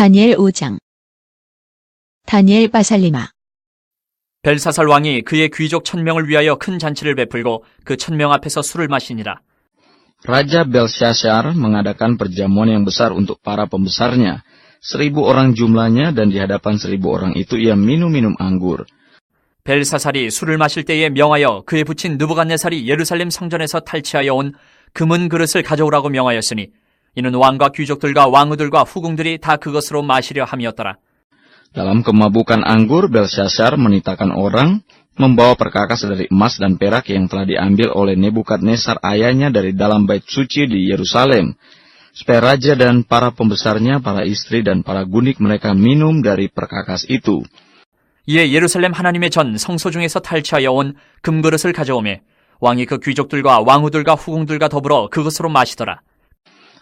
다니엘 5장 다니엘 바살리마 벨사살 왕이 그의 귀족 천명을 위하여 큰 잔치를 베풀고 그 천명 앞에서 술을 마시니라. Raja Belshazzar mengadakan perjamuan yang besar untuk para pembesarnya. Seribu orang jumlahnya dan di hadapan seribu orang itu ia minum-minum anggur. 벨사살이 술을 마실 때에 명하여 그의 부친 느부갓네살이 예루살렘 성전에서 탈취하여 온 금은 그릇을 가져오라고 명하였으니 이는 왕과 귀족들과 왕후들과 후궁들이 다 그것으로 마시려 함이었더라. Dalam kemabukan anggur, Belshazzar menitakan orang membawa perkakas dari emas dan perak yang telah diambil oleh Nebukadnezar ayahnya dari dalam bait suci di Yerusalem. Supaya raja dan para pembesarnya, para istri dan para gundik mereka minum dari perkakas itu. 이에 예루살렘 하나님의 전 성소 중에서 탈취하여 온 금그릇을 가져오매 왕이 그 귀족들과 왕후들과 후궁들과 더불어 그것으로 마시더라.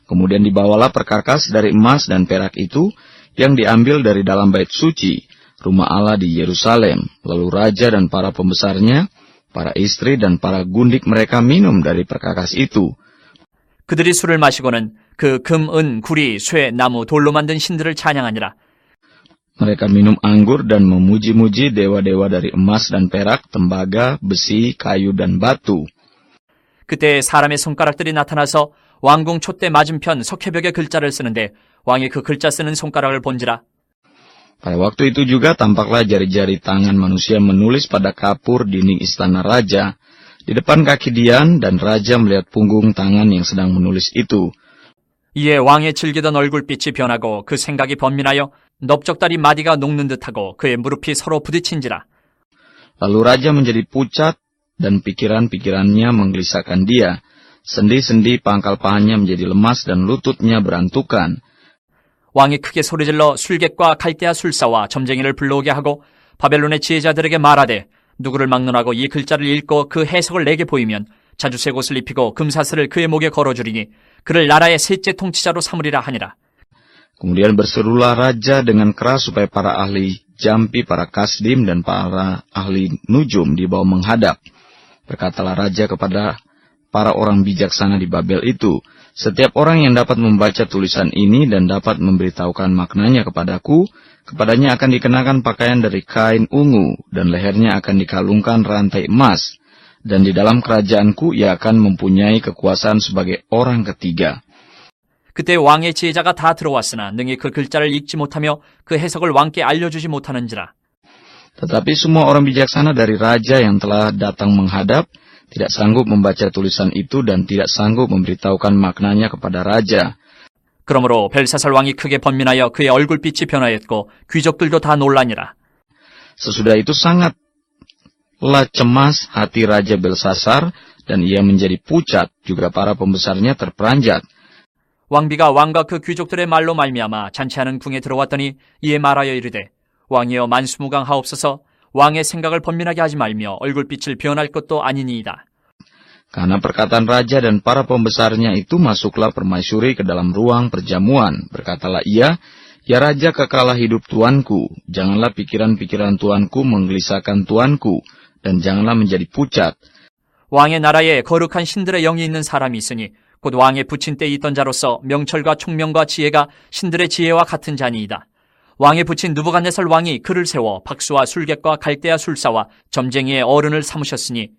Kemudian dibawalah perkakas dari emas dan perak itu yang diambil dari dalam bait suci, rumah Allah di Yerusalem. Lalu raja dan para pembesarnya, para istri dan para gundik mereka minum dari perkakas itu. 그들이 술을 마시고는 그 금, 은, 구리, 쇠, 나무, 돌로 만든 신들을 찬양하니라. Mereka minum anggur dan memuji-muji dewa-dewa dari emas dan perak, tembaga, besi, kayu, dan batu. 그때 사람의 손가락들이 나타나서 왕궁 촛대 맞은편 석회벽에 글자를 쓰는데 왕이 그 글자 쓰는 손가락을 본지라. Pada waktu itu juga tampaklah jari-jari tangan manusia menulis pada kapur dinding istana raja. Di depan kaki Dian dan raja melihat punggung tangan yang sedang menulis itu. 이에 왕의 즐기던 얼굴빛이 변하고 그 생각이 번민하여 넓적다리 마디가 녹는 듯하고 그의 무릎이 서로 부딪힌지라. Lalu raja menjadi pucat dan pikiran-pikirannya menggelisahkan dia. Sendi-sendi pangkal pahanya menjadi lemas dan lututnya berantukan. 왕이 크게 소리질러 술객과 갈대아 술사와 점쟁이를 불러오게 하고 바벨론의 지혜자들에게 말하되 누구를 막론하고 이 글자를 읽고 그 해석을 내게 보이면 자주색 옷을 입히고 금사슬을 그의 목에 걸어주리니 그를 나라의 셋째 통치자로 삼으리라 하니라. Kemudian berserulah raja dengan keras supaya para ahli jampi, para kasdim, dan para ahli nujum dibawa menghadap. Berkatalah raja kepada para orang bijaksana di Babel itu, setiap orang yang dapat membaca tulisan ini dan dapat memberitahukan maknanya kepadaku, kepadanya akan dikenakan pakaian dari kain ungu, dan lehernya akan dikalungkan rantai emas, dan di dalam kerajaanku ia akan mempunyai kekuasaan sebagai orang ketiga. 그때 왕의 지혜자가 다 들어왔으나 능히 그 글자를 읽지 못하며 그 해석을 왕께 알려주지 못하는지라. Tetapi semua orang bijaksana dari raja yang telah datang menghadap, tidak sanggup membaca tulisan itu dan tidak sanggup memberitahukan maknanya kepada raja. 그러므로 벨사살 왕이 크게 번민하여 그의 얼굴빛이 변하였고 귀족들도 다 놀라니라. Sesudah itu sangatlah cemas hati Raja Belsasar dan ia menjadi pucat, juga para pembesarnya terperanjat. 왕비가 왕과 그 귀족들의 말로 말미암아 잔치하는 궁에 들어왔더니 이에 말하여 이르되 왕이여 만수무강하옵소서 왕의 생각을 번민하게 하지 말며 얼굴빛을 변할 것도 아니니이다. Karena perkataan raja dan para pembesarnya itu masuklah permaisuri ke dalam ruang perjamuan. Berkatalah ia, Ya raja kekalah hidup tuanku, janganlah pikiran-pikiran tuanku menggelisahkan tuanku, dan janganlah menjadi pucat. 왕의 나라에 거룩한 신들의 영이 있는 사람이 있으니 곧 왕의 부친 때 있던 자로서 명철과 총명과 지혜가 신들의 지혜와 같은 자니이다. 왕의 부친 누부갓네살 왕이 그를 세워 박수와 술객과 갈대아 술사와 점쟁이의 어른을 삼으셨으니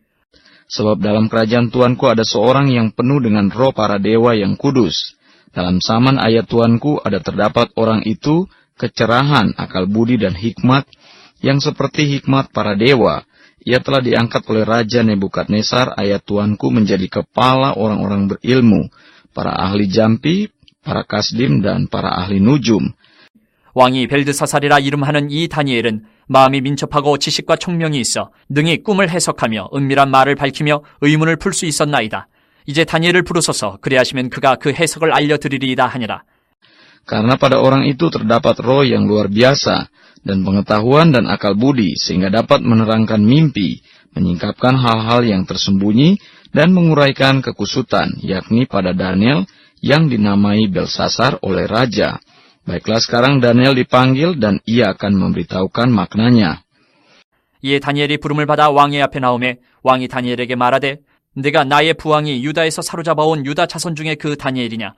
Sebab dalam kerajaan tuanku ada seorang yang penuh dengan roh para dewa yang kudus. Dalam saman ayat tuanku ada terdapat orang itu kecerahan, akal budi dan hikmat yang seperti hikmat para dewa. Ia telah diangkat oleh Raja Nebukadnezar ayat tuanku menjadi kepala orang-orang berilmu, para ahli jampi, para kasdim, dan para ahli nujum. 왕이 벨드사살이라 이름하는 이 다니엘은 마음이 민첩하고 지식과 총명이 있어 능히 꿈을 해석하며 은밀한 말을 밝히며 의문을 풀 수 있었나이다. 이제 다니엘을 부르소서 그리하시면 그가 그 해석을 알려드리리이다 하니라. Karena pada orang itu terdapat roh yang luar biasa, dan pengetahuan dan akal budi, sehingga dapat menerangkan mimpi, menyingkapkan hal-hal yang tersembunyi, dan menguraikan kekusutan, yakni pada Daniel yang dinamai Belsasar oleh Raja. Baiklah sekarang Daniel dipanggil dan ia akan memberitahukan maknanya. 이에 다니엘이 부름을 받아 왕의 앞에 나오매 왕이 다니엘에게 말하되 내가 나의 부왕이 유다에서 사로잡아온 유다 자손 중에 그 다니엘이냐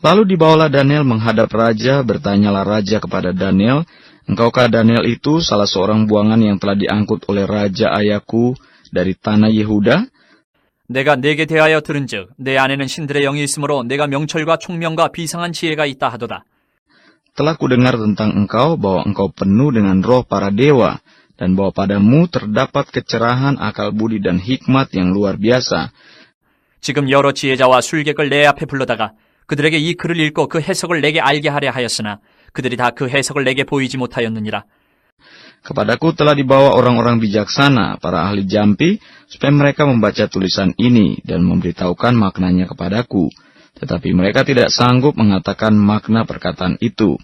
Lalu dibawalah Daniel menghadap raja, bertanyalah raja kepada Daniel, Engkaukah Daniel itu salah seorang buangan yang telah diangkut oleh raja ayahku dari tanah Yehuda? 내가 내게 대하여 들은즉 내 안에는 신들의 영이 있으므로 내가 명철과 총명과 비상한 지혜가 있다 하도다. Telah kudengar tentang engkau bahwa engkau penuh dengan roh para dewa, dan bahwa padamu terdapat kecerahan akal budi dan hikmat yang luar biasa. 지금 여러 지혜자와 술객을 내 앞에 불러다가 그들에게 이 글을 읽고 그 해석을 내게 알게 하려 하였으나 그들이 다 그 해석을 내게 보이지 못하였느니라. Kepadaku telah dibawa orang-orang bijaksana, para ahli jampi, supaya mereka membaca tulisan ini dan memberitahukan maknanya kepadaku. Tetapi mereka tidak sanggup mengatakan makna perkataan itu.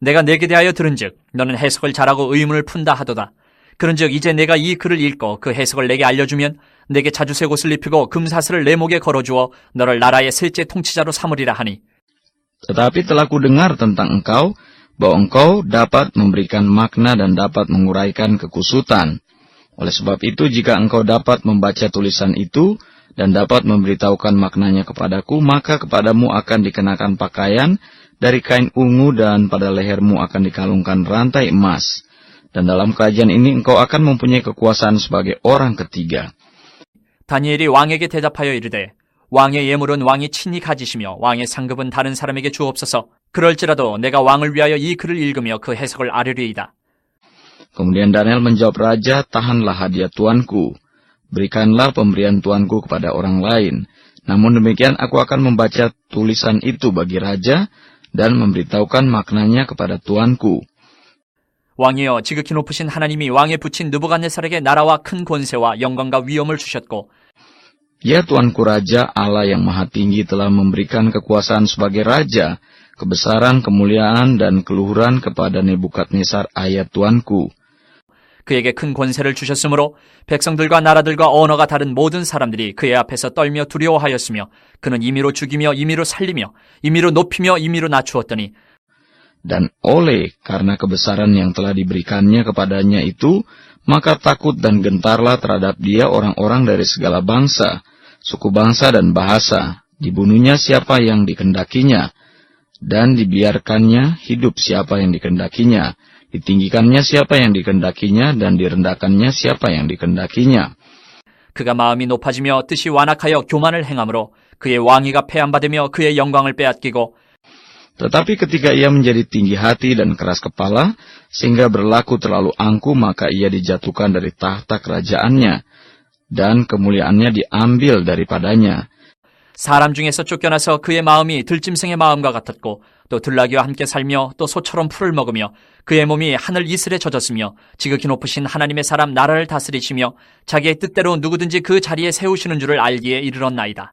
내가 내게 대하여 들은즉 너는 해석을 잘하고 의문을 푼다 하도다. 그런즉 이제 내가 이 글을 읽고 그 해석을 내게 알려주면 내게 자주색 옷을 입히고 금사슬을 내 목에 걸어주어 너를 나라의 셋째 통치자로 삼으리라 하니 Tetapi telah kudengar tentang engkau, bahwa engkau dapat memberikan makna dan dapat menguraikan kekusutan. Oleh sebab itu, jika engkau dapat membaca tulisan itu dan dapat memberitahukan maknanya kepadaku, maka kepadamu akan dikenakan pakaian dari kain ungu dan pada lehermu akan dikalungkan rantai emas. Dan dalam kerajaan ini engkau akan mempunyai kekuasaan sebagai orang ketiga. 다니엘이 왕에게 대답하여 이르되 왕의 예물은 왕이 친히 가지시며 왕의 상급은 다른 사람에게 주옵소서 그럴지라도 내가 왕을 위하여 이 글을 읽으며 그 해석을 아뢰리이다. Kemudian Daniel menjawab raja, tahanlah hadiah tuanku. Berikanlah pemberian tuanku kepada orang lain. Namun demikian aku akan membaca tulisan itu bagi raja dan memberitahukan maknanya kepada tuanku. 왕이여 지극히 높으신 하나님이 왕에 붙인 느부갓네살에게 나라와 큰 권세와 영광과 위엄을 주셨고 Ya Tuanku Raja, Allah yang Maha Tinggi telah memberikan kekuasaan sebagai Raja, kebesaran, kemuliaan, dan keluhuran kepada Nebukadnesar ayat Tuanku. 그에게 큰 권세를 주셨으므로 백성들과 나라들과 언어가 다른 모든 사람들이 그의 앞에서 떨며 두려워하였으며 그는 임의로 죽이며 임의로 살리며 임의로 높이며 임의로 낮추었더니 Dan oleh karena kebesaran yang telah diberikannya kepadanya itu, maka takut dan gentarlah terhadap dia orang-orang dari segala bangsa, suku bangsa dan bahasa. Dibunuhnya siapa yang dikendakinya, dan dibiarkannya hidup siapa yang dikendakinya. Ditinggikannya siapa yang dikendakinya, dan direndahkannya siapa yang dikendakinya. 그가 마음이 높아지며 뜻이 완악하여 교만을 행함으로 그의 왕위가 폐함받으며 그의 영광을 빼앗기고 Tetapi ketika ia menjadi tinggi hati dan keras kepala, sehingga berlaku terlalu angkuh, maka ia dijatuhkan dari tahta kerajaannya, dan kemuliaannya diambil daripadanya. 사람 중에서 쫓겨나서 그의 마음이 들짐승의 마음과 같았고 또 들나귀와 함께 살며 또 소처럼 풀을 먹으며 그의 몸이 하늘 이슬에 젖었으며 지극히 높으신 하나님의 사람 나라를 다스리시며 자기의 뜻대로 누구든지 그 자리에 세우시는 줄을 알기에 이르렀나이다.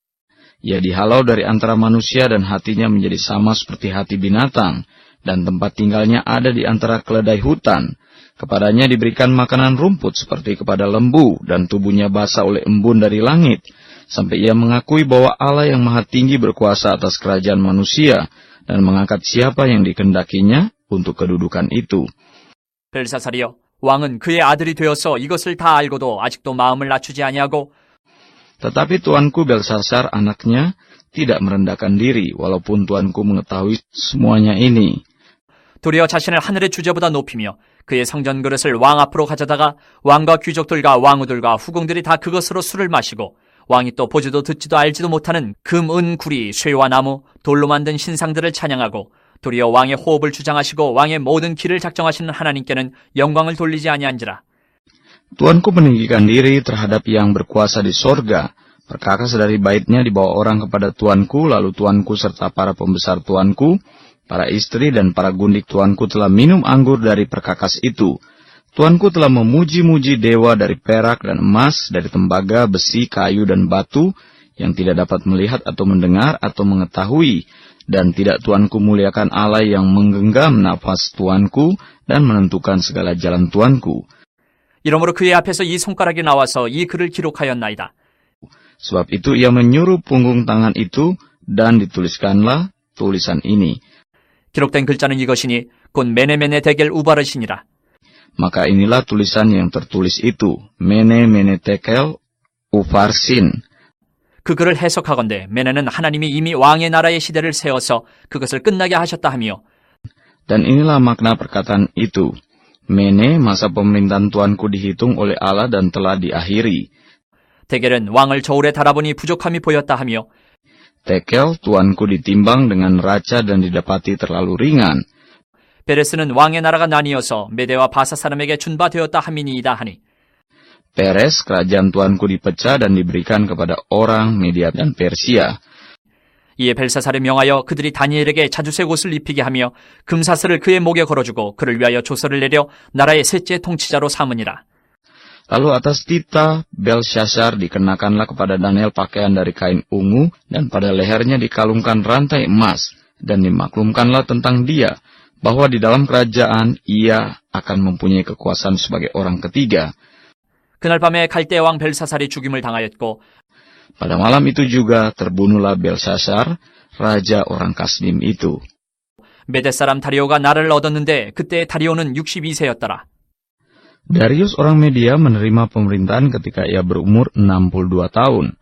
Ia dihalau dari antara manusia dan hatinya menjadi sama seperti hati binatang, dan tempat tinggalnya ada di antara keledai hutan. Kepadanya diberikan makanan rumput seperti kepada lembu, dan tubuhnya basah oleh embun dari langit, sampai ia mengakui bahwa Allah yang maha tinggi berkuasa atas kerajaan manusia, dan mengangkat siapa yang dikendakinya untuk kedudukan itu. 벨사살이여 왕은 그의 아들이 되어서 이것을 다 알고도 아직도 마음을 낮추지 아니하고 Tetapi tuanku Belsasar anaknya tidak merendahkan diri, walaupun tuanku mengetahui semuanya ini. 도리어 자신을 하늘의 주제보다 높이며 그의 성전 그릇을 왕 앞으로 가져다가 왕과 귀족들과 왕후들과 후궁들이 다 그것으로 술을 마시고 왕이 또 보지도 듣지도 알지도 못하는 금, 은, 구리, 쇠와 나무, 돌로 만든 신상들을 찬양하고 도리어 왕의 호흡을 주장하시고 왕의 모든 길을 작정하시는 하나님께는 영광을 돌리지 아니한지라. Tuanku meninggikan diri terhadap yang berkuasa di sorga. Perkakas dari baitnya dibawa orang kepada tuanku, lalu tuanku serta para pembesar tuanku, para istri dan para gundik tuanku telah minum anggur dari perkakas itu. Tuanku telah memuji-muji dewa dari perak dan emas, dari tembaga, besi, kayu, dan batu, yang tidak dapat melihat atau mendengar atau mengetahui, dan tidak tuanku muliakan Allah yang menggenggam nafas tuanku dan menentukan segala jalan tuanku. 이러므로 그의 앞에서 이 손가락이 나와서 이 글을 기록하였나이다. Sebab itu ia menyuruh punggung tangan itu dan dituliskanlah tulisan ini. 기록된 글자는 이것이니 곧 메네메네 대겔 우바르시니라. Maka inilah tulisan yang tertulis itu, Mene Mene Tekel Ufarsin. 그 글을 해석하건대 메네는 하나님이 이미 왕의 나라의 시대를 세워서 그것을 끝나게 하셨다 하며 Dan inilah makna perkataan itu. Mene, masa pemerintahan Tuanku dihitung oleh Allah dan telah diakhiri. 대겔은 왕을 저울에 달아보니 부족함이 보였다 하며 Tekel, Tuanku ditimbang dengan raca dan didapati terlalu ringan. 베레스는 왕의 나라가 나뉘어서 메대와 바사 사람에게 준바되었다 함이니이다 하니 Peres, kerajaan Tuanku dipecah dan diberikan kepada orang Media dan Persia. 이에 벨사살에 명하여 그들이 다니엘에게 자주색 옷을 입히게 하며 금사슬을 그의 목에 걸어주고 그를 위하여 조서를 내려 나라의 셋째 통치자로 삼으니라. Lalu atas tita Belshazzar dikenakanlah kepada Daniel pakaian dari kain ungu dan pada lehernya dikalungkan rantai emas dan dimaklumkanlah tentang dia bahwa di dalam kerajaan ia akan mempunyai kekuasaan sebagai orang ketiga. 그날 밤에 갈대 왕 벨사살이 죽임을 당하였고 Pada malam itu juga terbunuhlah Belshazzar, raja orang Kasdim itu. 메대 사람 다리오가 나라를 얻었는데 그때 다리오는 62세였더라. Darius orang Media menerima pemerintahan ketika ia berumur 62 tahun.